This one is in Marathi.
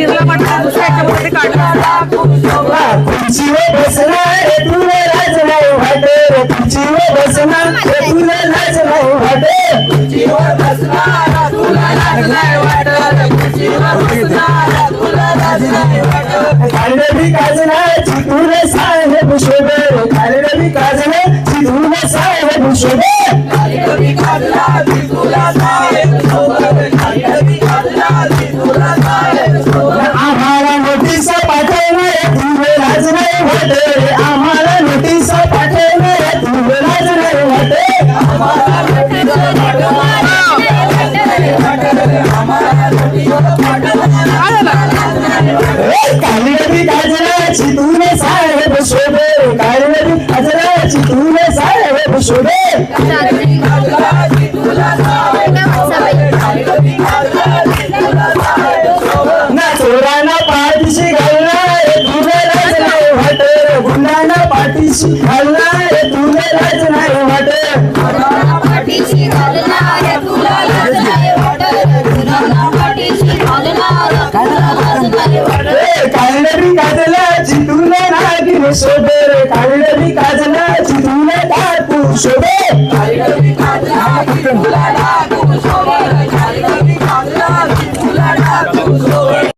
निर्ला म्हटलं दुसऱ्या याच्यामध्ये काढलं. आम्हाला नोटीस पाठवणार तुला लाज नाही. वाटत आम्हाला नोटीस पाठवणार आम्हाला नोटीस पाठवणार कालडबी काजनाची तुला साहेब शोभर कालडबी काजनाची तुला साहेब शोभर पाठीशी घालणार तुला लाज नाही वाटत पाठीशी घालणार तुला लाज नाही वाटत मुलांना पाठीशी घालणार तुला लाज नाही वाटत ए, कालडबी काजलाची तुला नागिन शोभर कालडबी काजलाची तुला काकू